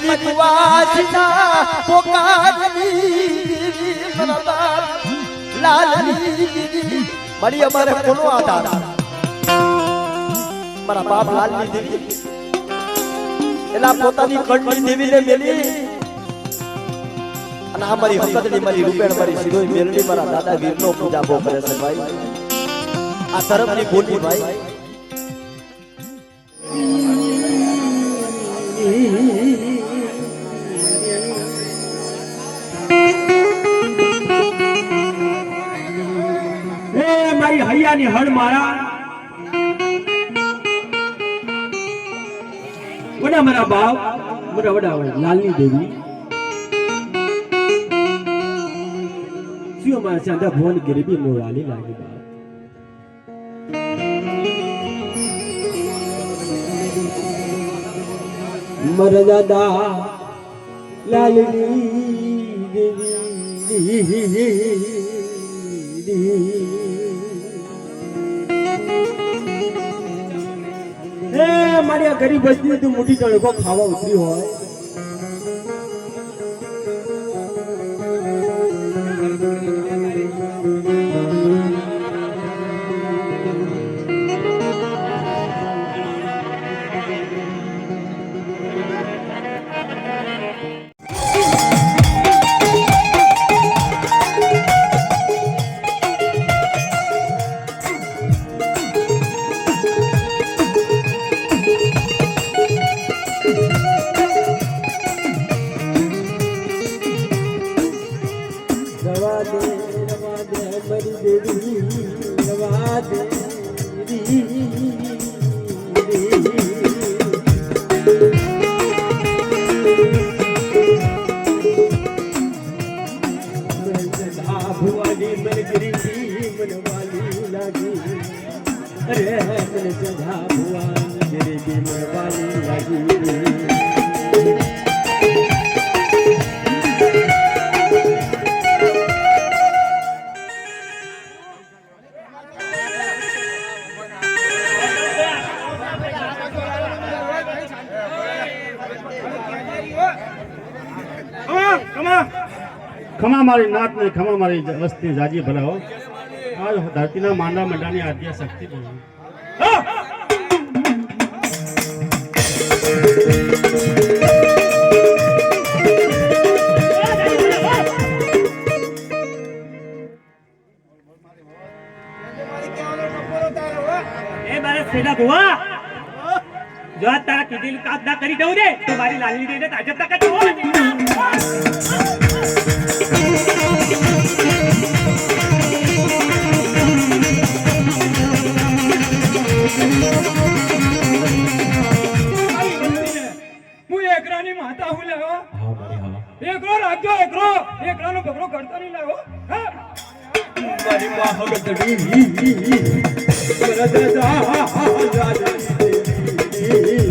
કુવાસીના પોકારની લાલની મારી અમારે કોનો આધાર મારા બાપ લાલની દેવી એલા પોતાની કણની દેવીને મેલી અને આ મારી હકતની મારી રૂપેણ મારી શિરોઈ મેલની મારા દાદા વીરનો પૂજા બહુ કરે છે ભાઈ આ તરફની બોલી ભાઈ મારી હળ મારા. વડા મારા બાપ, મારા વડા લાલની દેવી. શું મારા ચાંદા ભુવન ગરીબી મો વાલી લાગી બાપ? મારા દાદા લાલની દેવી. મારી આ ગરીબ વસ્તી મોટી તડકો ખાવા ઉતરી હોય. ખમા મારી નાત ને ખમા મારી વસ્તી જાજી ભલાઓ આ ધરતીના માંડા મંડાની આદ્ય શક્તિ જો તારા કીધેલું કામ ના કરી દઉં ને, તો મારી લાલની દેને તાજબ ના એકરો રાખજો એકરો એકરાનો બકરો કરતો નહીં લેવો હા મારી માં હગતડી મારી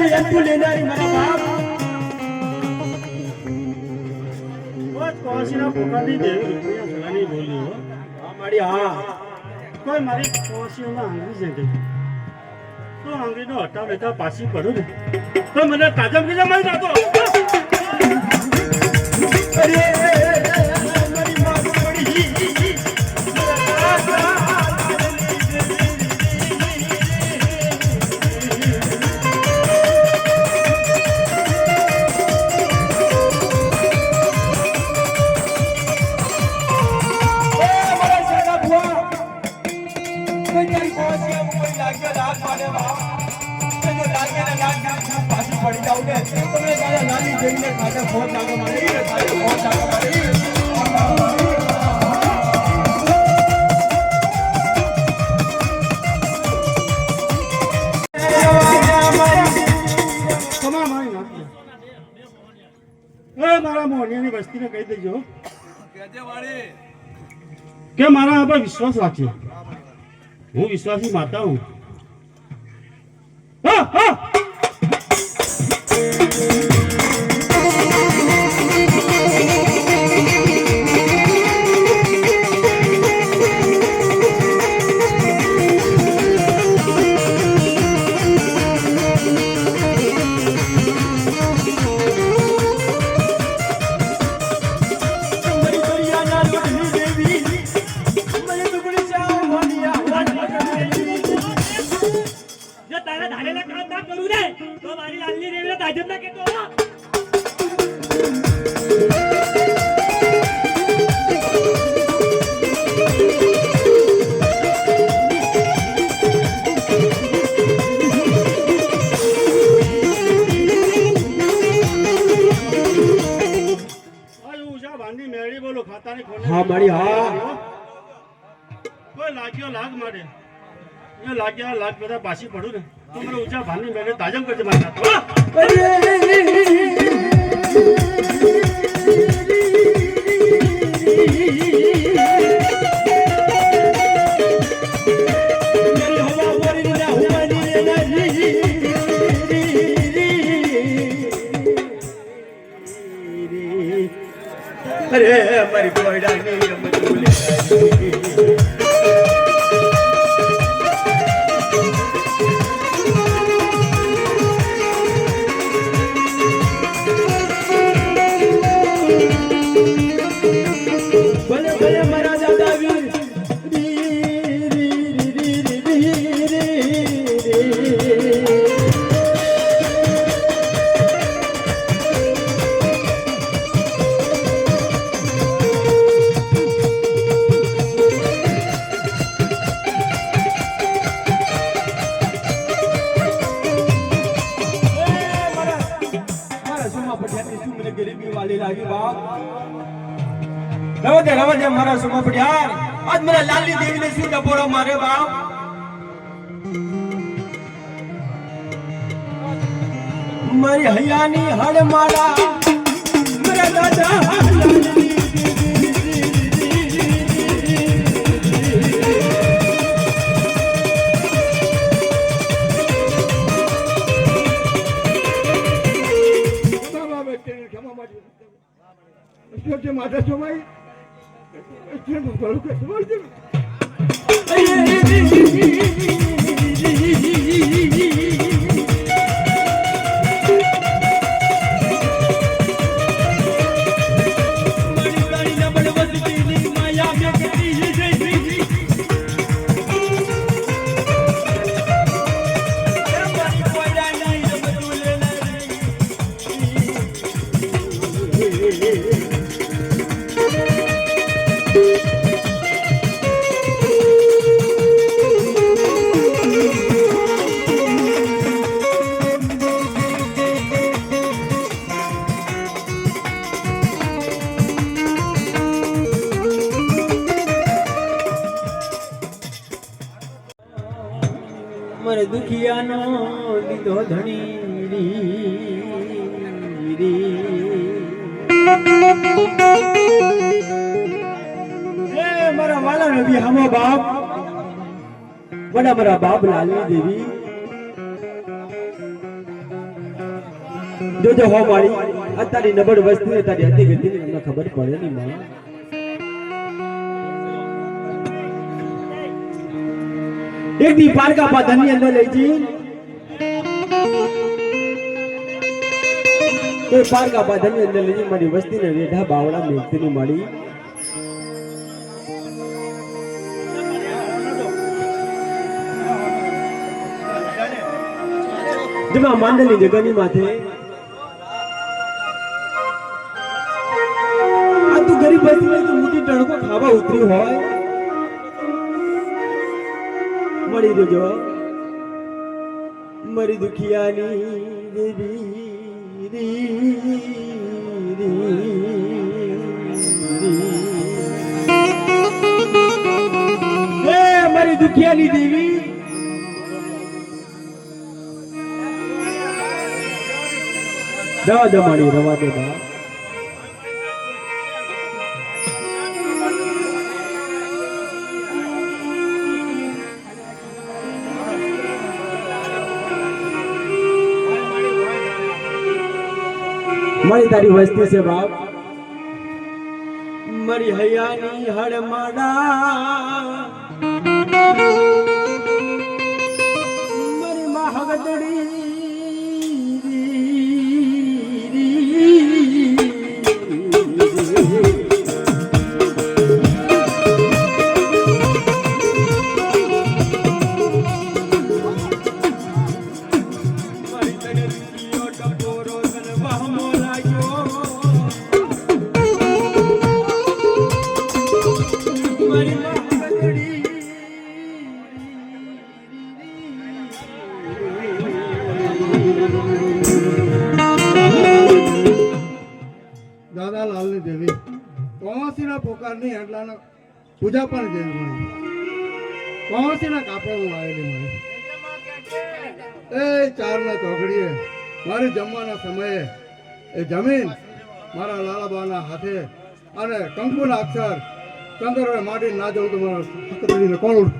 મારી કોયડાની રમતું લેનારી મારા બાપ. બસ પોતાની દેવી રૂપિયા સલાની બોલી હો. હા મારી હા. કોઈ મારી છે તો આંગળીનો હટાવ બેઠા પાછી પડું ને. તો મને તાજમ કીધા મારી અરે કે મારા પર વિશ્વાસ રાખજો. હું વિશ્વાસી માતા હું હા, હા. ધારેલા કામ ના કરું ને તો મારી લાલની દેવીને તાજબ ના કેતો ઉષા ભાંડી મેળી બોલો ખાતાની હા, મારી, હા. કોઈ લાગ્યો લાગ મારે. એ લાગ્યા લાગ બધા પાછી પડું ને. તો મને ઊંચા ભાંડી મેળે તાજમ કરજે મારી નાથ. હા! મેરી હવા પટિયાર આજ મને લાલી દેવીને શું ડબોળો મારે બાપ? મારી હૈયાની હડ મારા મારા દાદા સત્ય માતા સત્ય ભલું કે મને દુખિયાનો દીધો ધણી મારા વાલા નબી હામો બાપ. વડા મારા બાપ દેવી. જોજો હો મારી, આ નબળ વસ્તુ તારી અમને ખબર પડે નહીં, માં. એક દી પારકા પાધનની અંદર લઈ જઈ એ પારકા પાધનની અંદર લઈ મારી વસ્તીને રેઢા બાવડા મેઘતીની મળી. જેમાં માંડલી જગની માથે દેજો મારી દુખિયાની દેવી મારી દુખિયાની દેવી. દવા દમાડી રવા દે મારી તારી વસ્તી છે બાપ. મારી હૈયાની હડમાડા મારી માં અને કંકુના અક્ષર ચંદ્ર માટી ના જવું તો મારા કોણ ઉઠ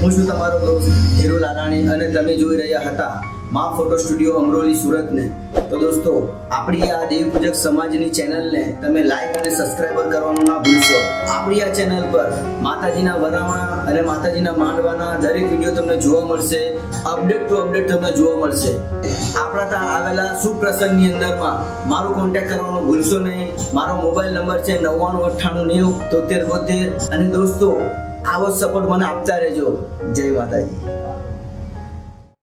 હું છું તમારો દોસ્ત હીરો લાલાણી અને તમે જોઈ રહ્યા હતા મા ફોટો સ્ટુડિયો અમરોલી સુરતને. તો દોસ્તો, આપણી આ દેવી પૂજક સમાજની ચેનલને તમે લાઈક અને સબસ્ક્રાઈબર કરવાનું ના ભૂલશો. આપણી આ ચેનલ પર માતાજીના વરાવણા અને માતાજીના માંડવાના દરેક વીડિયો તમને જોવા મળશે અપડેટ ટુ અપડેટ તમને જોવા મળશે. આપણા ત્યાં આવેલા સુપ્રસંગની પ્રસંગની અંદરમાં મારો કોન્ટેક્ટ કરવાનો ભૂલશો નહીં. મારો મોબાઈલ નંબર છે નવ્વાણું અઠ્ઠાણું નેવું તોતેર બોતેર. અને દોસ્તો આવો સપોર્ટ મને આપતા રહેજો. જય માતાજી.